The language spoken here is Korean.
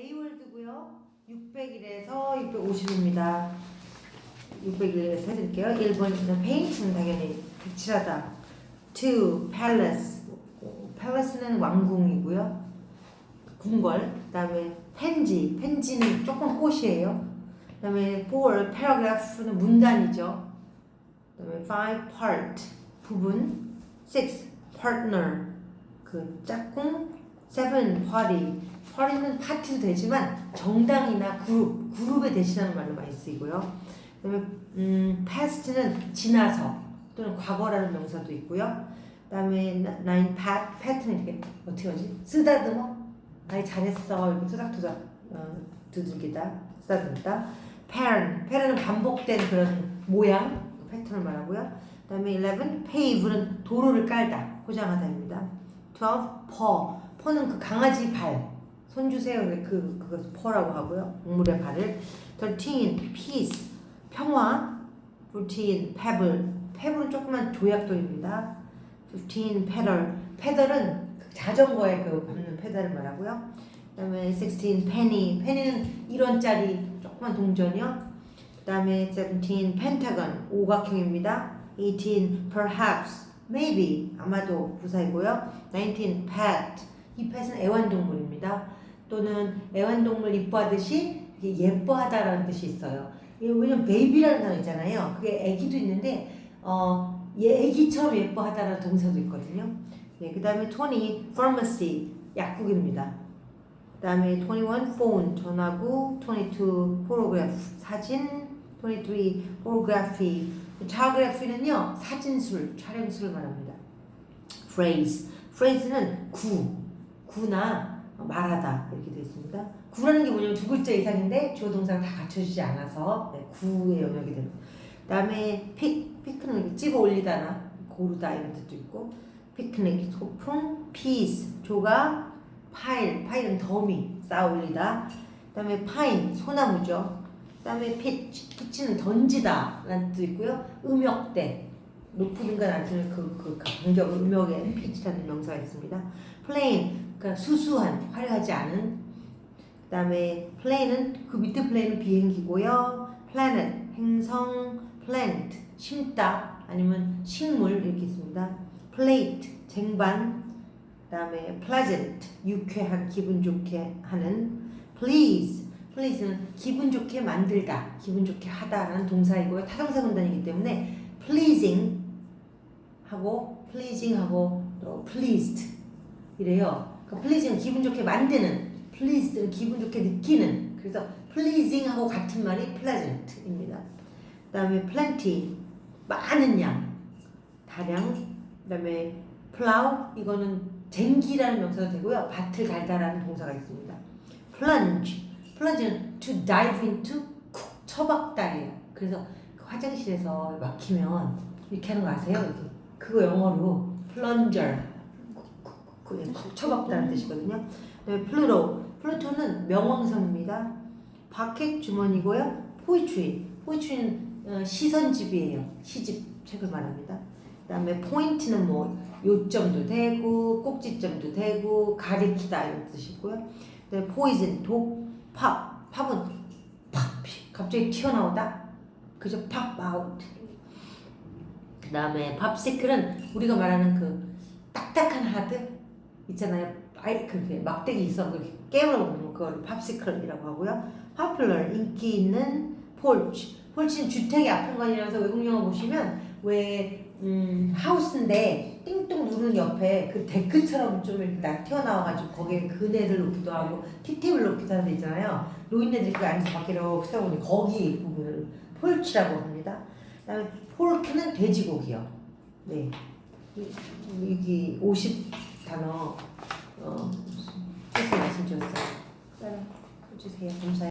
A월드고요. 600일에서 650입니다. 600일에서 해드릴게요. 1번은 paint는 당연히 색칠하다. 2. palace. palace는 왕궁이고요. 궁궐. 그 다음에 펜지. 펜지는 조금 꽃이에요. 그 다음에 4. paragraph는 문단이죠. 그 다음에 5. part. 부분. 6. partner. 그 짝꿍. 7. party. Party는 파티도 되지만 정당이나 그룹, 그룹에 대신하는 말로 많이 쓰이고요. 그다음에 음, past는 지나서 또는 과거라는 명사도 있고요. 그다음에 nine pat, pat는 이렇게 어떻게 하지? 쓰다듬어? 아이 잘했어 이렇게 토닥토닥 어, 두들기다 쓰다듬다. pattern, pattern은 반복된 그런 모양 패턴을 말하고요. 그다음에 11 pave는 도로를 깔다 포장하다입니다. 12 paw, paw는 그 강아지 발 손 주세요. 그 그거 paw라고 하고요. 동물의 발을 13 peace 평화 14 pebble pebble은 조그만 조약돌입니다. 15 pedal pedal은 그 자전거에 그 밟는 페달을 말하고요. 그다음에 16 penny penny는 1원짜리 조그만 동전이요. 그다음에 17 pentagon 오각형입니다. 18 perhaps maybe 아마도 부사이고요. 19 pet 이 pet은 애완동물입니다. 또는 애완동물 이뻐하듯이 예뻐하다라는 뜻이 있어요. 왜냐면 베이비라는 단어 있잖아요. 그게 애기도 있는데 어, 얘 애기처럼 예뻐하다라는 동사도 있거든요. 네, 그 다음에 20 pharmacy 약국입니다. 그 다음에 21 phone 전화구, 22 photograph 사진, 23 photography photography는요 사진술, 촬영술을 말합니다. phrase phrase는 구, 구나 말하다 이렇게 되어 있습니다. 구라는 게 뭐냐면 두 글자 이상인데 주어 동사가 다 갖춰지지 않아서 네, 구의 영역이 됩니다. 그다음에 픽, 이렇게 집어 올리다나 고르다 이런 뜻도 있고 피크닉, 소풍, 피스, 조각, 파일, 파일은 더미, 쌓아 올리다. 그다음에 파인, 소나무죠. 그다음에 피치, 피치는 던지다 라는 뜻도 있고요. 음역대, 높은가 낮은 그, 그 간격을 음역에 피치라는 명사가 있습니다. 플레인, 그러니까 수수한, 화려하지 않은. 그 다음에 플레인은 그 밑에 플레인은 비행기고요. 플래닛, 행성, 플랜트, 심다 아니면 식물 이렇게 있습니다. 플레이트, 쟁반. 그 다음에 pleasant, 유쾌한, 기분 좋게 하는. please, please는 기분 좋게 만들다, 기분 좋게 하다라는 동사이고요. 타동사 군단이기 때문에 pleasing 하고 pleasing 하고 또 pleased 이래요. 그러니까 pleasing은 기분 좋게 만드는, pleased는 기분 좋게 느끼는. 그래서 pleasing 하고 같은 말이 pleasant입니다. 그 다음에 plenty 많은 양, 다량. 그 다음에 plow 이거는 쟁기라는 명사도 되고요. 밭을 갈다라는 동사가 있습니다. plunge, plunge는 to dive into 쿡 처박다예요. 그래서 그 화장실에서 막히면 이렇게 하는 거 아세요? 이렇게 그거 영어로 plunger 쿡쿡쿡 쿡 처박다는 뜻이거든요. 그다음에 pluto, pluto는 명왕성입니다. 바켓 주머니고요. poetry, poetry는 어, 시선집이에요. 시집 책을 말합니다. 그다음에 포인트는 뭐 요점도 되고 꼭지점도 되고 가리키다 이런 뜻이고요. 그다음에 포이즌 독, 팝, 팝은 팝 갑자기 튀어나오다. 그죠? 팝 아웃. 그 다음에 팝시클은 우리가 말하는 그 딱딱한 하드 있잖아요. 아이 그게 막대기 있어 그 깨물어 먹는 그걸 팝시클이라고 하고요. popular 인기 있는 폴치. 폴치는 주택의 아편관이라서 외국 영화 보시면 왜 음, 하우스인데 띵동 누르는 옆에 그 데크처럼 좀 이렇게 딱 튀어나와가지고 거기에 그네를 놓기도 하고 티테이블 놓기도 하는 데 있잖아요. 노인네들이 그 안에서 밖에 이렇게 쳐다보니 거기 부분을 폴치라고 합니다. 그다음에 폴크는 돼지고기요. 네. 이- 여기 50 단어 어, 해서 말씀드렸어요. 따라 해주세요. 감사해요.